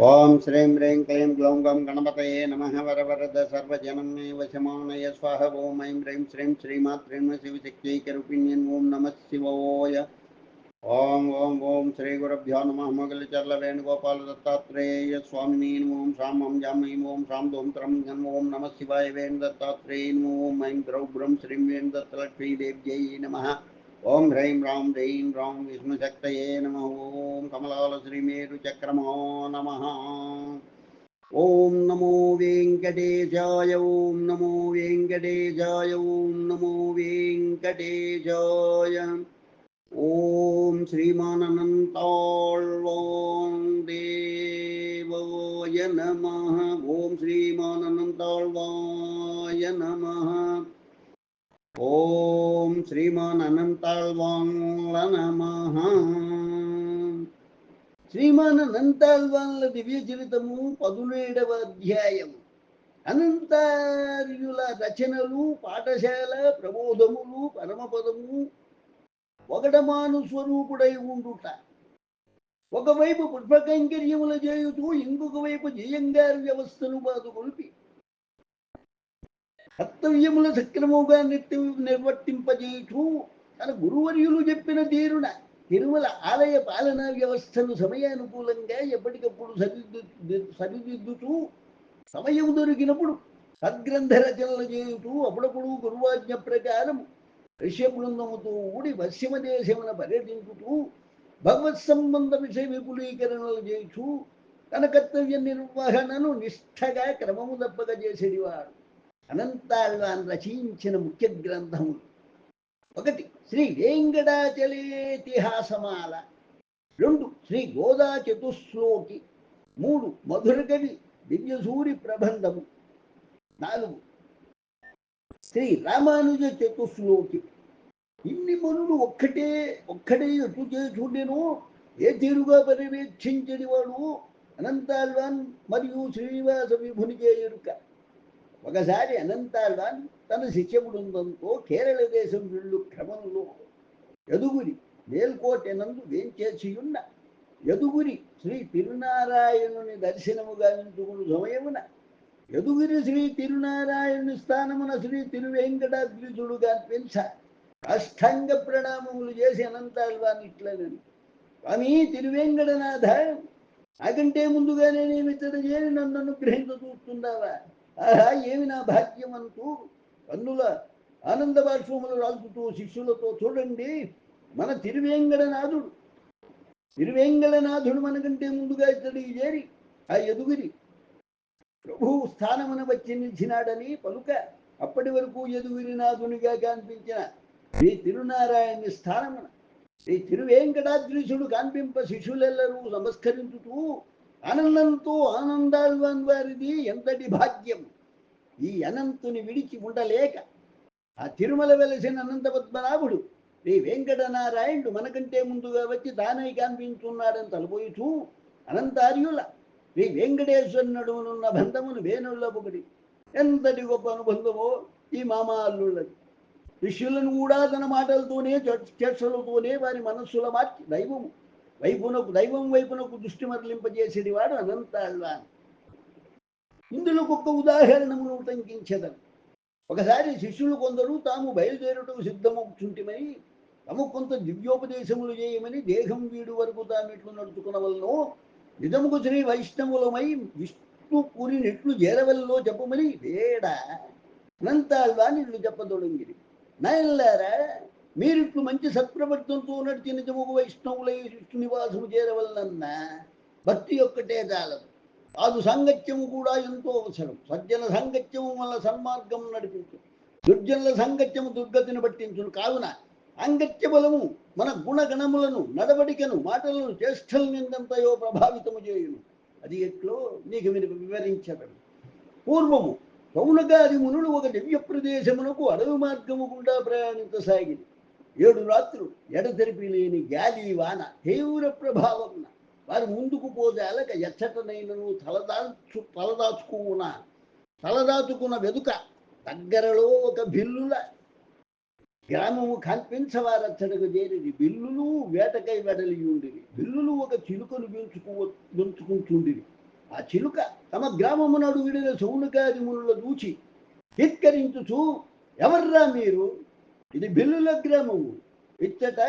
ఓం శ్రీం హ్రీం క్లీం గ్లౌం గం గణపతయే నమ వరవరద సర్వజనం మే వశమానయ స్వాహ ఓం ఐం హ్రీం శ్రీం శ్రీమాత్రేణ శివశక్త్యైకరూపిణ్యన్ ఓం నమ శివోయ ఓం ఓం ఓం శ్రీ గురుభ్యో నమ మొగలిచర్ల వేణుగోపాల దత్తాత్రేయ స్వామిని ఓం శాం ఓం జామీం ఓం శాం దోం త్రం జన్ ఓం నమ శివాయ వేణు దత్తాత్రేయ ఓం ఐం ద్రౌభ్రం శ్రీం వేణు దత్తలక్ష్మీదేవ్యై నమ ఓం హ్రైం రాం హ్రైం రాం విష్ణుశక్తయే నమ ఓం కమలాల శ్రీమేరు చక్రమో నమ ఓం నమో వెంకటేశాయ ఓం నమో వెంకటేశాయ ఓం నమో వెంకటేశాయ ఓం శ్రీమాన్ అనంతాళ్వాంల నమ శ్రీమాన్ అనంతాళ్వాన్ల దివ్య చరితము పదునేడవ అధ్యాయము. అనంతార్యుల రచనలు పాఠశాల ప్రబోధములు పరమపదము ఒకటమాను స్వరూపుడై ఉండుట. ఒకవైపు పుష్పకైంకర్యముల చేయుతూ ఇంకొక వైపు జయంగారు వ్యవస్థను బాదుకొల్పి కర్తవ్యముల సక్రమముగా నిర్తి నిర్వర్తింపజేయటూ తన గురువర్యులు చెప్పిన తీరున తిరుమల ఆలయ పాలనా వ్యవస్థను సమయానుకూలంగా ఎప్పటికప్పుడు సరిదిద్దు సరిదిద్దుతూ సమయం దొరికినప్పుడు సద్గ్రంథ రచనలు చేయుతూ అప్పుడప్పుడు గురువాజ్ఞ ప్రకారం ఋష్య బృందముతో ఊడి పశ్చిమ దేశమున పర్యటించుతూ భగవత్ సంబంధ విషయ విపులీకరణలు చేయుచు తన కర్తవ్య నిర్వహణను నిష్ఠగా క్రమము తప్పక చేసేవాడు అనంతాళ్వాన్ రచించిన ముఖ్య గ్రంథములు. ఒకటి శ్రీ వేంకటాచలేతిహాసమాల రెండు శ్రీ గోదా చతుశ్లోకి మూడు మధురకవి దివ్యసూరి ప్రబంధము నాలుగు శ్రీ రామానుజ చతుశ్లోకి. ఇన్ని మనులు ఒక్కటే ఒక్కడే ఎటు చేసుండెను ఏ తీరుగా పర్యవేక్షించని వాడు అనంతాల్వాన్ మరియు శ్రీనివాస విభునికే ఎరుక. ఒకసారి అనంతాళ్వాన్ తన శిష్య కేరళ దేశం వెళ్ళు క్రమంలో యదుగురి మేల్కోటెనందు వేంచేసియున్న యదుగురి శ్రీ తిరునారాయణుని దర్శనము గావించుకుని సమయమున యదుగురి శ్రీ తిరునారాయణుని స్థానమున శ్రీ తిరువెంకటాద్రిజుడు పెంచ అష్టంగ ప్రణామములు చేసి అనంతాళ్వాన్ ఇట్లనని స్వామి తిరువేంకటనాథ నాకంటే ముందుగానే నేను ఇతడు చేరి నన్ను అనుగ్రహించ చూస్తున్నావా? ఆహా ఏమి నా భాగ్యం అంటూ కన్నుల ఆనంద బాష్పములు రాల్చుతూ శిష్యులతో చూడండి మన తిరువేంగడనాథుడు తిరువేంగళనాథుడు మనకంటే ముందుగా ఇతడికి చేరి ఆ ఎదుగురి. ప్రభువు స్థానమున వచ్చి నిలిచినాడని పలుక అప్పటి వరకు ఎదుగురినాథునిగా కనిపించిన శ్రీ తిరునారాయణ స్థానమున శ్రీ తిరువేంకటాద్రీశుడు కనిపింప శిష్యులెల్లరూ నమస్కరించుతూ ఆనందంతో ఆనందాల్వాన్ వారిది ఎంతటి భాగ్యం? ఈ అనంతుని విడిచి ఉండలేక ఆ తిరుమల వెలసిన అనంత పద్మనాభుడు శ్రీ వెంకటనారాయణుడు మనకంటే ముందుగా వచ్చి తానై కనిపించున్నాడని తలపోయిచూ అనంతార్యుల శ్రీ వెంకటేశ్వర నడుమునున్న బంధమును వేణుల్లో ఒకటి. ఎంతటి గొప్ప అనుబంధమో ఈ మామ అల్లుళ్ళది శిష్యులను కూడా తన మాటలతోనే చర్చలతోనే వారి మనస్సుల మార్చి దైవము వైపునకు దైవం వైపునకు దృష్టి మరలింపజేసేది వాడు అనంతాళ్వాన్ ఇందులో ఒక్క ఉదాహరణమును ఉటంకించదను ఒకసారి శిష్యులు కొందరు తాము బయలుదేరుటకు సిద్ధమవుతుంటిమని తము కొంత దివ్యోపదేశములు చేయమని దేహం వీడు వరకు తాము ఎట్లు నడుచుకున్న వలన నిజముకు శ్రీ వైష్ణవులమై విష్ణుపురి నెట్లు చేరవల్లో చెప్పమని వేడ. అనంతాల్వా ఇట్లు చెప్పదొడంగిరి. నయల్లారా మీరిట్లు మంచి సత్ప్రవర్తనతో నడిచి నిజముగు వైష్ణవులై విష్ణు నివాసము చేరవలనన్నా భక్తి ఒక్కటే చాలదు. కాదు సాంగత్యము కూడా ఎంతో అవసరం. సజ్జన సాంగత్యము వల్ల సన్మార్గం నడిపించు. దుర్జనుల సాంగత్యము దుర్గతిని పట్టించును. కావున సాంగత్య బలము మన గుణగణములను నడవడికను మాటలను చేష్టల నిందంతయో ప్రభావితము చేయును. అది ఎట్లో నీకు మీరు వివరించడం పూర్వము పౌనగాది మునులు ఒక దివ్య ప్రదేశమునకు అడవి మార్గము గుండా ప్రయాణించసాగింది ఏడు రాత్రులు ఎడతెరిపి లేని గాలి వాన తీవ్ర ప్రభావం వారు ముందుకు పోజాలక ఎచ్చటనైనను తలదాచు తలదాచుకున్న తలదాచుకున్న వెదుక దగ్గరలో ఒక బిల్లుల గ్రామము కనిపించవారచ్చడకు చేరిది. బిల్లులు వేటకై వెడలి ఉండిరి. బిల్లులు ఒక చిలుకను పెంచుకు ఆ చిలుక తమ గ్రామమునడు విడిన సౌనకాది మునుల దూచి ధిక్కరించుచు ఎవర్రా మీరు? ఇది బిల్లుల గ్రామము. ఇచ్చట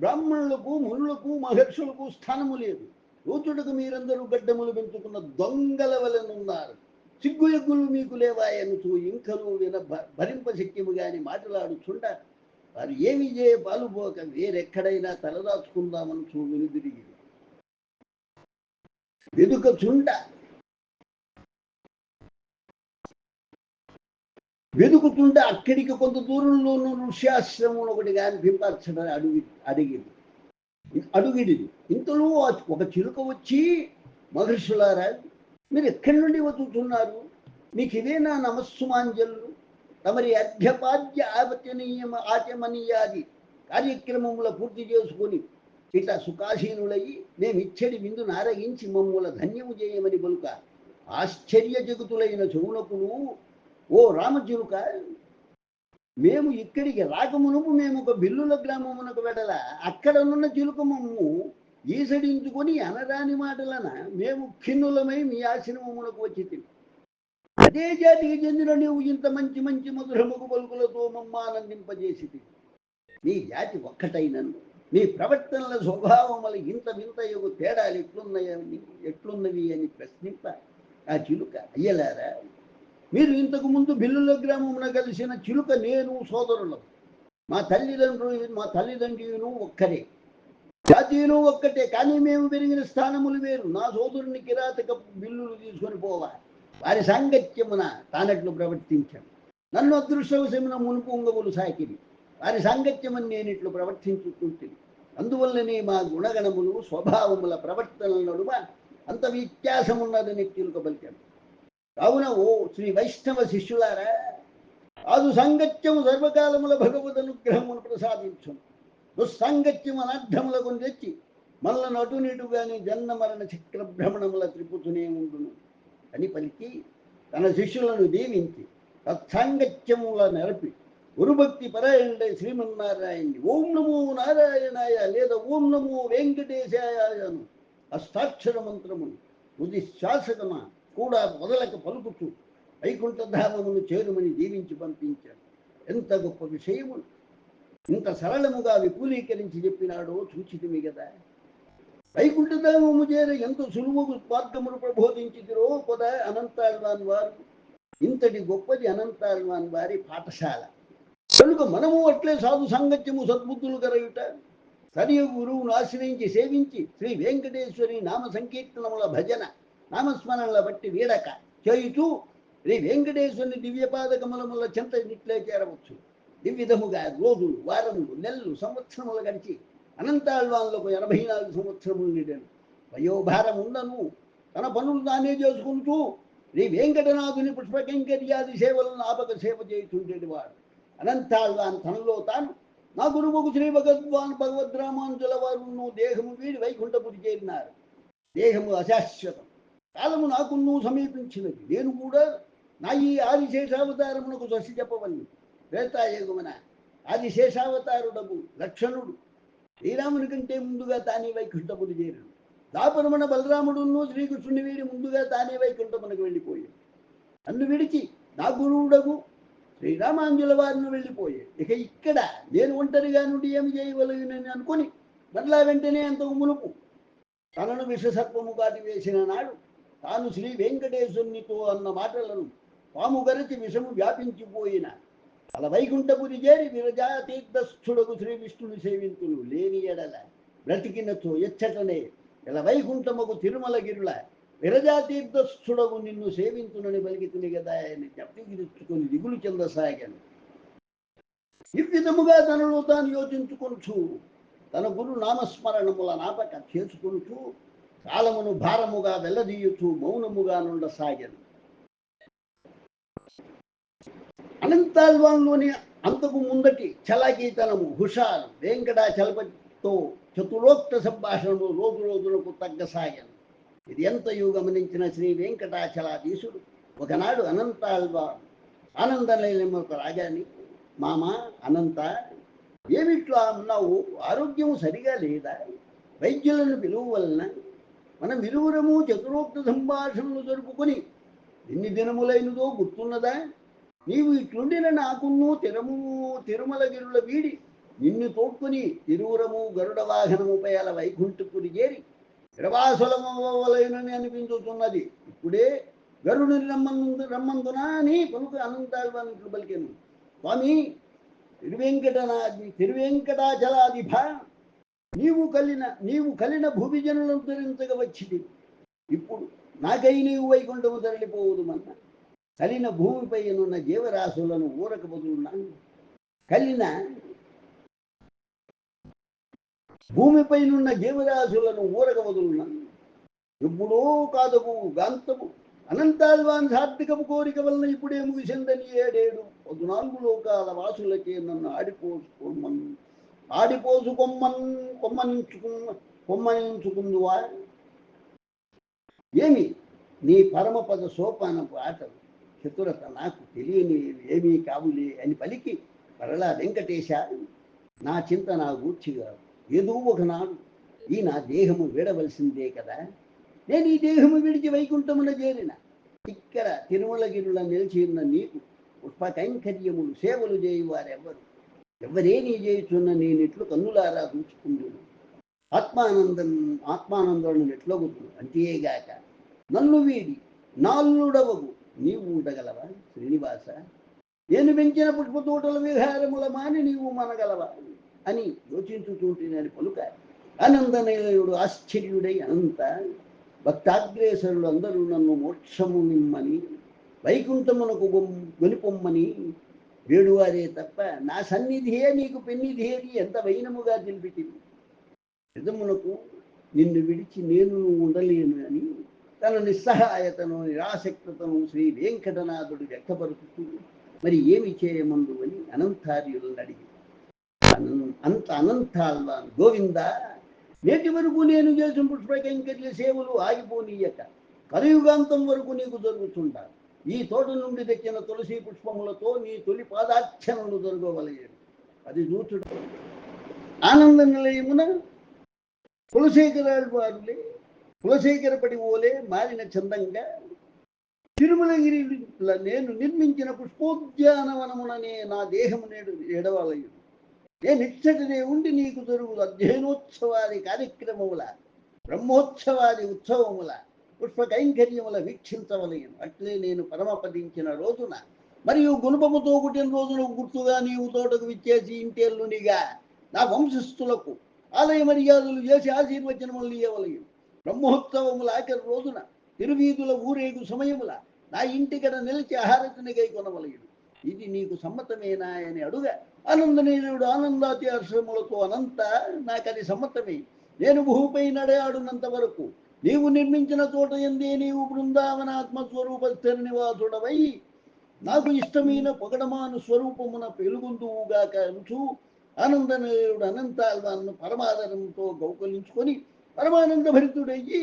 బ్రాహ్మణులకు మునులకు మహర్షులకు స్థానము లేదు. యూతుడుకు మీరందరూ గడ్డములు పెంచుకున్న దొంగల వలనున్నారు సిగ్గు ఎగ్గులు మీకు లేవాయనుచు ఇంకను విన భరింప శక్యము గాని మాటలాడుచుండ వారు ఏమి చేయ పాలుపోక వేరెక్కడైనా తలదాచుకుందామనుచు వెనుదిరిగి వెదుక చుండ వెతుకుతుంటే అక్కడికి కొంత దూరంలోనూ ఋష్యాశ్రమం ఒకటి కానీ పింపచ్చడం అడుగు అడిగింది. అడుగిడిది. ఇంతలో ఒక చిలుక వచ్చి మహర్షులారా మీరు ఎక్కడి నుండి వదులుతున్నారు? మీకు ఇదే నా నమస్సుమాంజలు. తమరి అధ్యపాద్య ఆవచనీయ ఆచమనీయాది కార్యక్రమముల పూర్తి చేసుకొని ఇట్లా సుఖాసీనులయ్యి మేము ఇచ్చడి విందు నారగించి మమ్ముల ధన్యము చేయమని పలుక ఆశ్చర్య జగతులైన చెవునకును ఓ రామచిలుక మేము ఇక్కడికి రాకమునుపు మేము ఒక బిల్లుల గ్రామమునకు వెడల అక్కడనున్న చిలుక మమ్ము ఈసడించుకొని అనరాని మాటలన మేము ఖిన్నులమై మీ ఆశ్రమమునకు వచ్చి తిని అదే జాతికి చెందిన నీవు ఇంత మంచి మంచి మధురముకు పలుకులతో మమ్మ ఆనందింపజేసి నీ జాతి ఒక్కటైనను. నీ ప్రవర్తనల స్వభావములు ఇంత వింత యొక్క తేడాలు ఎట్లున్నాయని ఎట్లున్నవి అని ప్రశ్నింప. ఆ చిలుక అయ్యలారా? మీరు ఇంతకు ముందు బిల్లుల గ్రామమున కలిసిన చిలుక నేను సోదరులం. మా తల్లిదండ్రులు మా తల్లిదండ్రులను ఒక్కరే. జాతీయులు ఒక్కటే కానీ మేము పెరిగిన స్థానములు వేరు. నా సోదరుని కిరాతక బిల్లులు తీసుకొని పోవా వారి సాంగత్యమున తానట్లు ప్రవర్తించాను. నన్ను అదృష్టవశమున మునుపు ఉంగవులు సాకిరి. వారి సాంగత్యమని నేను ఇట్లు ప్రవర్తించుకుంటుంది అందువల్లనే మా గుణగణములు స్వభావముల ప్రవర్తనల నడుమ అంత వ్యత్యాసమున్నదని చిలుక పలికాను కావున ఓ శ్రీ వైష్ణవ శిష్యులారా ఆదు సాంగత్యము సర్వకాలముల భగవద్ అనుగ్రహమును ప్రసాదించు దుస్సాంగత్యం అనర్థములకు తెచ్చి మల్ల నటు నిటుగాని జన్మ మరణ చక్ర భ్రమణముల త్రిపుతూనే ఉండును. అని పలికి తన శిష్యులను దీవించి తత్సాంగత్యముల నెరపి గురుభక్తి పరాయణుడై శ్రీమన్నారాయణి ఓం నమో నారాయణాయ లేదా ఓం నమో వెంకటేశాయను అష్టాక్షర మంత్రమును ఉది శాసకమా కూడా మొదలక పలుకుతూ వైకుంఠధామమును చేరుమని దీవించి పంపించాడు. ఎంత గొప్ప విషయము ఇంత సరళముగా విపులీకరించి చెప్పినాడో చూచితిమి కదా వైకుంఠధామము చేర ఎంత సులువు మార్గమును ప్రబోధించిదిరో కొద అనంతాళ్వాన్ వారు. ఇంతటి గొప్పది అనంతాళ్వాన్ వారి పాఠశాల. కనుక మనము అట్లే సాధు సాంగత్యము సద్బుద్ధులు కరయుట సరియు గురువును ఆశ్రయించి సేవించి శ్రీ వెంకటేశ్వరి నామ సంకీర్తనముల భజన. నామస్మరణల బట్టి వీడక. చేయుచు శ్రీ వెంకటేశ్వరుని దివ్యపాదకములముల చెంత నిట్లే చేరవచ్చు. దివ్యధముగా రోజులు వారములు నెలలు సంవత్సరములు గడిచి అనంతాళ్వాన్లకు ఎనభై నాలుగు సంవత్సరములు నిడాను. వయోభారం ఉండను తన పనులు తానే చేసుకుంటూ శ్రీ వెంకటనాథుని పుష్పకంకర్యాది సేవలను ఆపక సేవ చేస్తుండేటి వాడు. అనంతాళ్వాన్ తనలో తాను. నా గురువుకు శ్రీ భగద్వాన్ భగవద్రామాంజుల వారు దేహము వీడి వైకుంఠపురి చేరినారు. దేహము అశాశ్వతం. కాలము నాకు నువ్వు సమీపించినది. నేను కూడా నా ఈ ఆదిశేషావతారమునకు దశ చెప్పవల్లి త్రేతాయుగమున ఆదిశేషావతారుడము లక్షణుడు. శ్రీరాముని కంటే ముందుగా తానే వైకుంఠపురి చేరడు దాపరమణ బలరాముడును శ్రీకృష్ణుని వీడి ముందుగా తానే వైకుంఠమునకు వెళ్ళిపోయాడు నన్ను విడిచి నా గురువుడగు శ్రీరామాంజుల వారిని వెళ్ళిపోయాడు ఇక ఇక్కడ నేను ఒంటరిగా నుండి ఏమి చేయగలిగినని అనుకొని మరలా వెంటనే అంతకు మునుపు తనను విషసర్పము కాటి వేసిన నాడు తాను శ్రీ వెంకటేశ్వరునితో అన్న మాటలను పాము గరచి విషము వ్యాపించిపోయిన. అల వైకుంఠపురి చేరి విరజాతీర్థస్థుడకు శ్రీ విష్ణుని సేవింతులు లేని ఎడల బ్రతికినచో ఎచ్చటనే ఇలా వైకుంఠముకు తిరుమలగిరుల విరజాతీర్థస్థుడకు నిన్ను సేవించునని పలికితుని కదా ఆయన చెప్పిగిరుచుకొని దిగులు చెందసాగాను. ఈ విధముగా తనలో తాను యోచించుకొనుచు తన గురు నామస్మరణముల నాపక చేసుకుంటూ కాలమును భారముగా వెల్లదీయుచు మౌనముగా నుండసాగాను అనంతాల్వాన్లోని అంతకు ముందటి చలాకీతనము హుషారు వెంకటాచలపతితో చతురోక్త సంభాషణలు రోజు రోజులకు తగ్గసాగాను ఇది ఎంతయూ గమనించిన శ్రీ వెంకటాచలాధీశుడు. ఒకనాడు అనంతాల్వా ఆనందలేమొక రాగాని మామ అనంత ఏమిట్లా అన్నావు ఆరోగ్యం సరిగా లేదా? వైద్యులను పిలువ వలన మనం ఇరువురము చతురోక్త సంభాషణలు జరుపుకొని ఎన్ని దినములైనదో గుర్తున్నదా? నీవు ఇట్లుండిన నాకును తిరము తిరుమలగిరుల వీడి నిన్ను తోడ్కొని ఇరువురము గరుడ వాహనముపై అలా వైకుంఠపురి చేరి విరవాసులమవలైనని అనిపించుతున్నది. ఇప్పుడే గరుడిని రమ్మందు రమ్మందునా అని పలుకు అనంతాలు పలికాను. స్వామి తిరువెంకటనాది తిరువెంకటాచలాధిభ నీవు కలిన నీవు కలిన భూమిజనులను ధరించగ వచ్చింది ఇప్పుడు నాకై నీవు వైకుంఠము తరలిపోవదు మన్న. కలిన భూమిపై ఉన్న జీవరాశులను ఊరక బదులున్నాను కలిన భూమిపైనున్న జీవరాశులను ఊరక వదులున్నాను ఎప్పుడో కాదకు గాంతము. అనంతాల్వాన్ సార్థికము కోరిక వలన ఇప్పుడే ముగిసిందని ఏడేడు పద్నాలుగు లోకాల వాసులకే నన్ను ఆడిపోసు కొమ్మన్ కొమ్మనించుకు కొమ్మనించుకుందువా ఏమి? నీ పరమపద సోపానపు ఆటలు. చతురత నాకు తెలియని ఏమీ కావులే అని పలికి మరలా వెంకటేశ నా చింత నా గూర్చిగా ఏదో ఒకనాడు ఈ నా దేహము వీడవలసిందే కదా? నేను ఈ దేహము విడిచి వైకుంఠమున చేరిన. ఇక్కడ తిరుమలగిరుల నిలిచి ఉన్న నీకు పుష్ప కైంకర్యములు సేవలు చేయువారెవ్వరు? ఎవరే నీ చేయుచున్న నేనెట్లు కన్నులారా చూసుకుందును ఆత్మానందం ఆత్మానందం ఎట్లొగుతును అంతేగాక నన్ను వీడి నాల్లుడవగు నీవు ఉండగలవా? శ్రీనివాస నేను పెంచిన పుష్పతోటల విహారముల మాని నీవు మనగలవా? అని యోచించుతుంటున్నాను పలుక ఆనందనయుడు ఆశ్చర్యుడై అనంత భక్తాగ్రేసరులు అందరూ నన్ను మోక్షము నిమ్మని వైకుంఠమునకు గొలిపొమ్మని వేడువారే తప్ప నా సన్నిధియే నీకు పెన్నిధియేది ఎంత వైనముగా తెలిపింది నిజమునకు నిన్ను విడిచి నేను ఉండలేను అని తన నిస్సహాయతను నిరాసక్తతను శ్రీ వెంకటనాథుడు వ్యక్తపరుచుతూ మరి ఏమి చేయమందు అని అనంతార్యులను అడిగి అంత అనంతాల్వాన్ గోవింద? నేటి వరకు నేను చేసిన పుష్పకైంకర్య సేవలు ఆగిపోనీయక కలియుగాంతం వరకు నీకు జరుగుతుంటా ఈ తోట నుండి తెచ్చిన తులసి పుష్పములతో నీ తొలి పాదార్చనలు జరగవలయను అది చూచుట ఆనంద నిలయమున కులశేఖరాడు వారులే కులశేఖరపడి ఓలే మారిన చందంగా. తిరుమలగిరి నేను నిర్మించిన పుష్పోద్యానవనముననే నా దేహము నేడు ఎడవలయు నేను ఇచ్చటనే ఉండి నీకు జరుగు అధ్యయనోత్సవాది కార్యక్రమముల బ్రహ్మోత్సవాది ఉత్సవముల. పుష్పకైంకర్యముల వీక్షించవలయను అట్లే నేను పరమపదించిన రోజున మరియు గుణపముతో పుట్టిన రోజున గుర్తుగా నీవు తోటకు విచ్చేసి ఇంటేళ్ళునిగా నా వంశస్థులకు ఆలయ మర్యాదలు చేసి ఆశీర్వచనములు ఇవ్వవలయు బ్రహ్మోత్సవముల ఆఖరి రోజున తిరువీధుల ఊరేగు సమయముల నా ఇంటికడ నిలిచి ఆహారతినిగై కొనవలయుడు ఇది నీకు సమ్మతమేనా అని అడుగ ఆనందనీయుడు ఆనందాత్యాశ్రములతో అనంత నాకది సమ్మతమే. నేను భూమిపై నడయాడున్నంత వరకు నీవు నిర్మించిన చోట ఎందే నీవు బృందావనాత్మ స్వరూప స్థిర నివాసుడవై. నాకు ఇష్టమైన పొగడమాను స్వరూపమున పెలుగొందువుగాక కాంచు ఆనందనీయుడు అనంతాల్వాన్ని పరమాదరంతో గౌకలించుకొని పరమానంద భరితుడయ్యి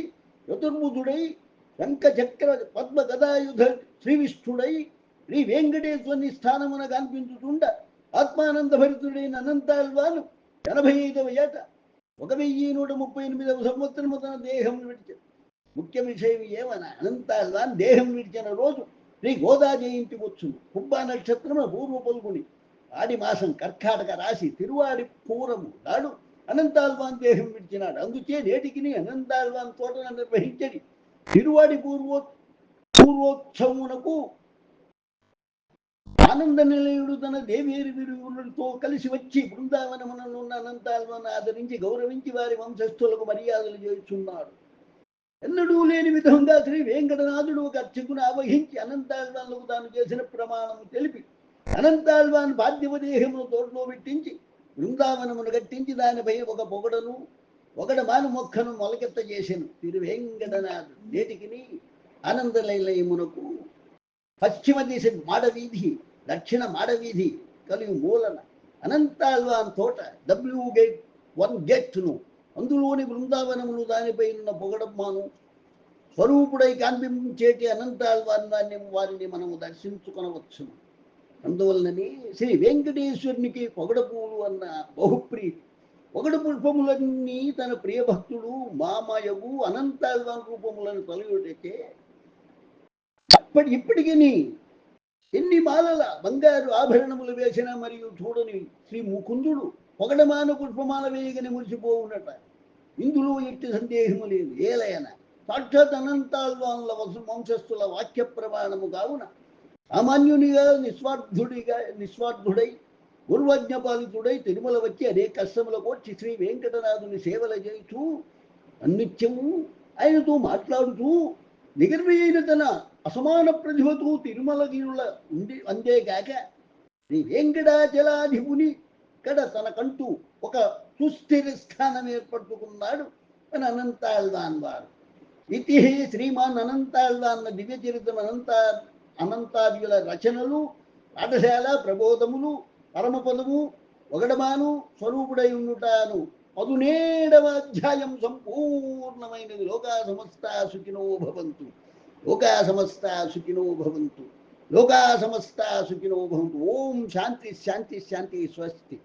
చతుర్ముధుడై శంఖ చక్ర పద్మ గదాయుధ శ్రీవిష్ఠుడై శ్రీ వెంకటేశ్వరుని స్థానమున కనిపించుతుండ ఆత్మానంద భరితుడైన అనంతాల్వాను ఎనభై ఐదవ ఏట ఒక వెయ్యి నూట ముప్పై ఎనిమిదవ సంవత్సరము తన దేహం విడిచాడు. ముఖ్య విషయం ఏమన అనంతాన్ దేహం విడిచిన రోజు శ్రీ గోదా జయంతి వచ్చును. కుబ్బా నక్షత్రమున పూర్వ పలుకుని ఆడి మాసం కర్కాటక రాశి తిరువాడి పూరము నాడు అనంతాల్వాన్ దేహం విడిచినాడు. అందుచే నేటికి అనంతాల్వాన్ తోటను నిర్వహించడి తిరువాడి పూర్వో పూర్వోత్సవమునకు ఆనంద నిలయుడు తన దేవేరి విరుగులతో కలిసి వచ్చి బృందావనముననున్న అనంతాలను ఆదరించి గౌరవించి వారి వంశస్థులకు మర్యాదలు చేస్తున్నాడు. ఎన్నడూ లేని విధంగా శ్రీ వెంకటనాథుడు ఒక అర్చకును ఆవహించి అనంతాల్వాన్లకు తాను చేసిన ప్రమాణం తెలిపి అనంతాల్వాన్ పార్థివ దేహమును తోటలో పెట్టించి బృందావనమును కట్టించి దానిపై ఒక పొగడను ఒకడ మాను మొక్కను మొలకెత్త చేసెను. తిరు వెంకటనాథుడు నేటికిని ఆనందలయమునకు పశ్చిమ దిశ మాడవీధి దక్షిణ మాడవీధి కలిగి మూలన అనంతాల్వాన్ తోట డబ్ల్యూ గేట్ వన్ గేట్ను అందులోని బృందావనములు దానిపై ఉన్న పొగడమ్మాను స్వరూపుడై కనిపించేటి అనంతాల్వాన్ దాన్ని వారిని మనము దర్శించుకొనవచ్చును అందువలనని శ్రీ వెంకటేశ్వరునికి పొగడపూలు అన్న బహుప్రీతి ఒకటి పుష్పములన్నీ తన ప్రియభక్తుడు మామయగు అనంతాల్వాన్ రూపములను తొలగొట్టే అప్పటి ఇప్పటికి ఎన్ని మాలల బంగారు ఆభరణములు వేసిన మరియు చూడని శ్రీ ముకుందుడు పొగడమాన పుష్పమాల వేయగని మురిసిపోవునట. ఇందులో ఎట్టి సందేహము లేదు. ఏలయన సాక్షాత్ అనంతాల్వాన్ల వసు- వంశస్థుల వాక్య ప్రమాణము కావున సామాన్యునిగా నిస్వార్థుడిగా నిస్వార్థుడై గురువజ్ఞపాలితుడై తిరుమల వచ్చి అనేక కష్టముల కోర్చి శ్రీ వెంకటనాథుని సేవలు చేస్తూ అన్నిత్యము ఆయనతో మాట్లాడుతూ నిగర్వైన తన అసమాన ప్రతిభతో తిరుమలగిరుల ఉండి అందేగాక శ్రీ వెంకటాచలాధిపుని ఇక్కడ తనకంటూ ఒక సుస్థిర స్థానం ఏర్పరచుకున్నాడు అని అనంతాళ్వాన్ వారు ఇది శ్రీమాన్ అనంతాళ్వాన్న దివ్య చరిత్రం అనంత అనంతార్యుల రచనలు పాఠశాల ప్రబోధములు పరమపదము ఒకడమాను స్వరూపుడై ఉండుటాను పదునేడవ అధ్యాయం సంపూర్ణమైనది లోకా సమస్త సుఖినో భవంతు లోకా సమస్త సుఖినో భవంతు లోకా సమస్త సుఖినో భవంతు ఓం శాంతి శాంతి శాంతి స్వస్తి